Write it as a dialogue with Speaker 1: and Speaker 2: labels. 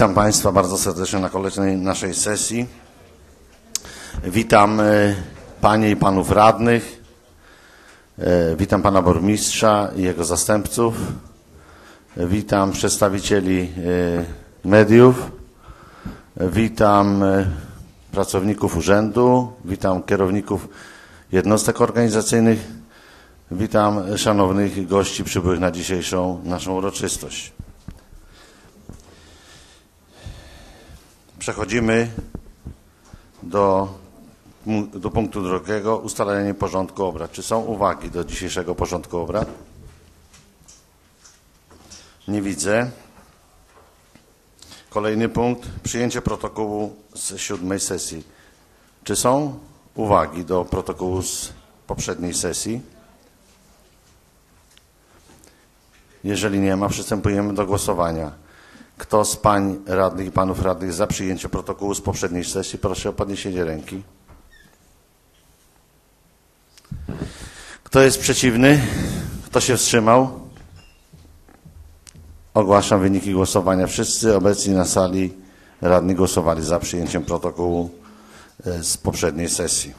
Speaker 1: Witam Państwa bardzo serdecznie na kolejnej naszej sesji. Witam e, Panie i Panów Radnych. E, Witam Pana Burmistrza i jego zastępców. Witam przedstawicieli e, mediów. Witam pracowników urzędu. Witam kierowników jednostek organizacyjnych. Witam szanownych gości przybyłych na dzisiejszą naszą uroczystość. Przechodzimy do, do punktu drugiego, ustalenie porządku obrad. Czy są uwagi do dzisiejszego porządku obrad? Nie widzę. Kolejny punkt, przyjęcie protokołu z siódmej sesji. Czy są uwagi do protokołu z poprzedniej sesji? Jeżeli nie ma, przystępujemy do głosowania. Kto z pań radnych i panów radnych jest za przyjęciem protokołu z poprzedniej sesji, proszę o podniesienie ręki. Kto jest przeciwny? Kto się wstrzymał? Ogłaszam wyniki głosowania. Wszyscy obecni na sali radni głosowali za przyjęciem protokołu e, z poprzedniej sesji.